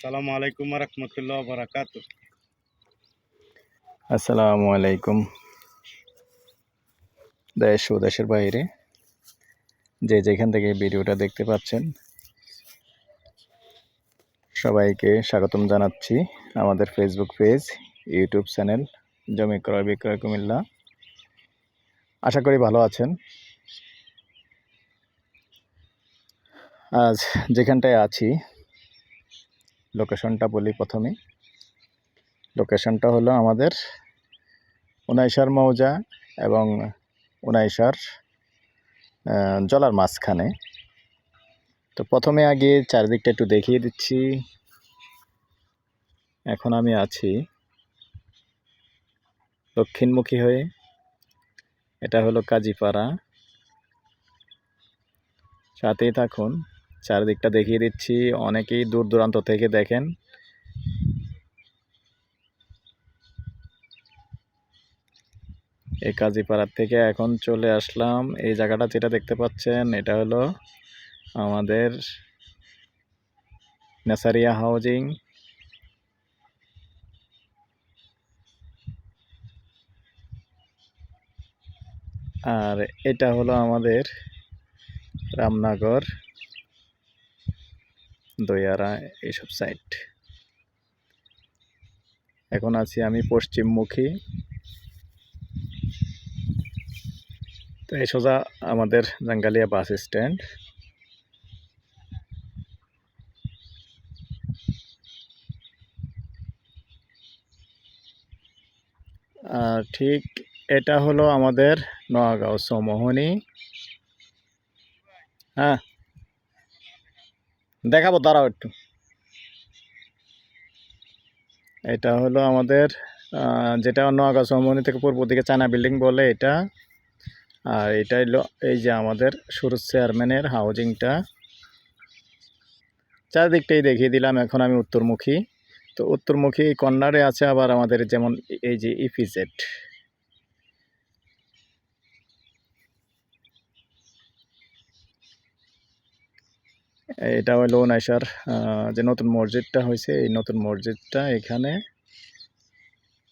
সালামু আলাইকুম রহমতুল্লাহ বারাকাত আসসালামু আলাইকুম। দেশ ও দেশের বাইরে যে যেখান থেকে ভিডিওটা দেখতে পাচ্ছেন, সবাইকে স্বাগতম জানাচ্ছি আমাদের ফেসবুক পেজ ইউটিউব চ্যানেল জমি ক্রয় বিক্রয় কুমিল্লা। আশা করি ভালো আছেন। আজ যেখানটায় আছি লোকেশনটা বলি প্রথমে লোকেশনটা হলো আমাদের উনাইশার মৌজা এবং উনাইশার জলার মাঝখানে। তো প্রথমে আগে চারিদিকটা একটু দেখিয়ে দিচ্ছি। এখন আমি আছি দক্ষিণমুখী হয়ে। এটা হলো কাজীপাড়া। সাথেই থাকুন। চারিদিকটা দেখিয়ে দিচ্ছি। অনেকেই দূর দূরান্ত থেকে দেখেন। এই কাজীপাড়ার থেকে এখন চলে আসলাম। এই জায়গাটা যেটা দেখতে পাচ্ছেন, এটা হলো আমাদের নেসারিয়া হাউজিং। আর এটা হলো আমাদের রামনগর। দইয়ারা এইসব সাইট এখন আছি আমি পশ্চিমমুখী। তো এই সোজা আমাদের জাঙ্গালিয়া বাস স্ট্যান্ড ঠিক এটা হলো আমাদের নোয়াগাঁও সমোহনী। হ্যাঁ দেখাবো, দাঁড়াও একটু। এটা হলো আমাদের যেটা নোয়াগাঁও সমোহনী থেকে পূর্ব দিকে চায়না বিল্ডিং বলে এটা। আর এটা হলো এই যে আমাদের সুরজ চেয়ারম্যানের হাউজিংটা। চারদিকটাই দেখিয়ে দিলাম, এখন আমি উত্তরমুখী। তো উত্তরমুখী কর্নারে আছে আবার আমাদের যেমন এই যে ইপিজেড। এটা হলো নাইসার যে নতুন মসজিদটা হয়েছে, এই নতুন মসজিদটা এখানে।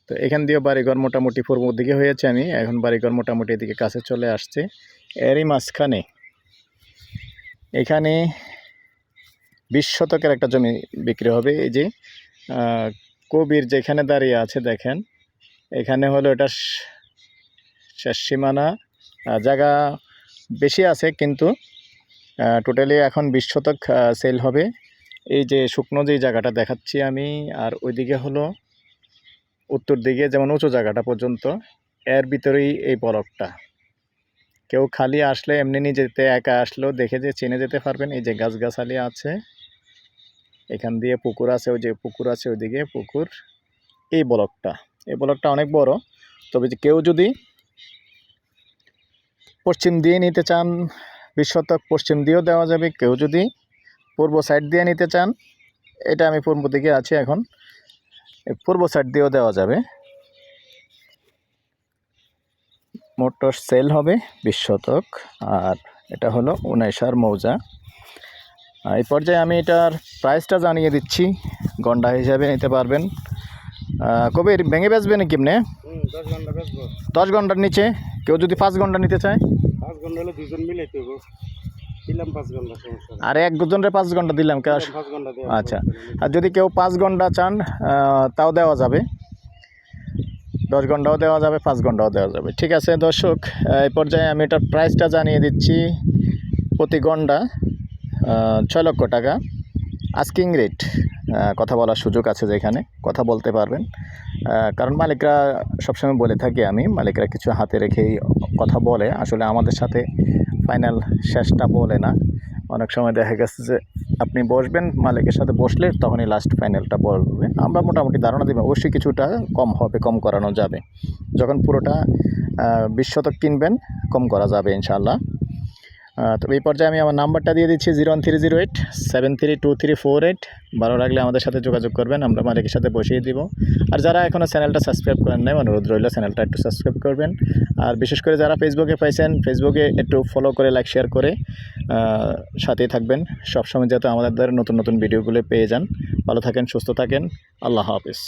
তো এখান দিয়ে বাড়িঘর মোটামুটি পূর্ব দিকে হয়েছে আমি, এখন বাড়িঘর মোটামুটি এদিকে কাছে চলে আসছে। এরই মাঝখানে এখানে বিশ শতকের একটা জমি বিক্রি হবে, এই যে কবির যেখানে দাঁড়িয়ে আছে দেখেন, এখানে হলো এটা শেষ সীমানা জায়গা বেশি আছে কিন্তু টোটালি এখন বিশ শতক সেল হবে। এই যে শুকনো যেই জায়গাটা দেখাচ্ছি আমি, আর ওইদিকে হলো উত্তর দিকে, যেমন উঁচু জায়গাটা পর্যন্ত, এর ভিতরেই এই বরফটা। কেউ খালি আসলে এমনি নিজেতে একা আসলেও দেখে যে চিনে যেতে পারবেন, এই যে গাছগাছালি আছে। এখান দিয়ে পুকুর আছে, ওই যে পুকুর আছে ওইদিকে, পুকুর। এই ব্লকটা এই ব্লকটা অনেক বড়। তবে কেউ যদি পশ্চিম দিয়ে নিতে চান বিশ শতক পশ্চিম দিয়েও দেওয়া যাবে। কেউ যদি পূর্ব সাইড দিয়ে নিতে চান এটা আমি পূর্ব দিকে আছি এখন পূর্ব সাইড দিয়েও দেওয়া যাবে। মোটর সেল হবে বিশ শতক আর এটা হলো উনাইশার মৌজা। এই পর্যায়ে আমি এটার প্রাইসটা জানিয়ে দিচ্ছি গন্ডা হিসাবে নিতে পারবেন। কবির ভেঙে বেচবেন কেমনে দশ ঘণ্টা দশ ঘণ্টার নিচে কেউ যদি পাঁচ ঘণ্টা নিতে চায়। পাঁচ ঘণ্টা হলে দুজন মিলে দিলাম পাঁচ ঘণ্টা সমস্যা নেই। আর পাঁচ ঘণ্টা দিলাম কে দিলাম পাঁচ ঘণ্টা দেওয়া আচ্ছা। আর যদি কেউ পাঁচ ঘণ্টা চান তাও দেওয়া যাবে। দশ ঘন্টাও দেওয়া যাবে পাঁচ ঘন্টাও দেওয়া যাবে। ঠিক আছে দর্শক এই পর্যায়ে আমি এটার প্রাইসটা জানিয়ে দিচ্ছি প্রতি ঘণ্টা ছয় লক্ষ টাকা। Asking rate. কথা বলার সুযোগ আছে যেখানে, কথা বলতে পারবেন। কারণ মালিকরা সবসময় বলে থাকি আমি, মালিকরা কিছু হাতে রেখেই কথা বলে। আসলে আমাদের সাথে ফাইনাল শেষটা বলে না। অনেক সময় দেখা গেছে যে আপনি বসবেন, মালিকের সাথে বসলে তখনই লাস্ট ফাইনালটা বলবে। আমরা মোটামুটি ধারণা দেবেন অবশ্যই কিছুটা কম হবে, কম করানো যাবে। যখন পুরোটা বিশ শতক কিনবেন, কম করা যাবে ইনশাল্লাহ তো এই পর্যায়ে আমি আমার নাম্বারটা দিয়ে দিচ্ছি zero one three zero eight, seven three two three four eight. ভালো লাগলে আমাদের সাথে যোগাযোগ করবেন, আমরা মালিকের সাথে বসিয়ে দিব। আর যারা এখনও চ্যানেলটা সাবস্ক্রাইব করেন নাই, অনুরোধ রইল চ্যানেলটা একটু সাবস্ক্রাইব করবেন। আর বিশেষ করে যারা ফেসবুকে পাইছেন, ফেসবুকে একটু ফলো করে লাইক শেয়ার করে সাথেই থাকবেন। সবসময় যাতে আমাদের নতুন নতুন ভিডিওগুলো পেয়ে যান। ভালো থাকেন, সুস্থ থাকেন। আল্লাহ হাফিজ।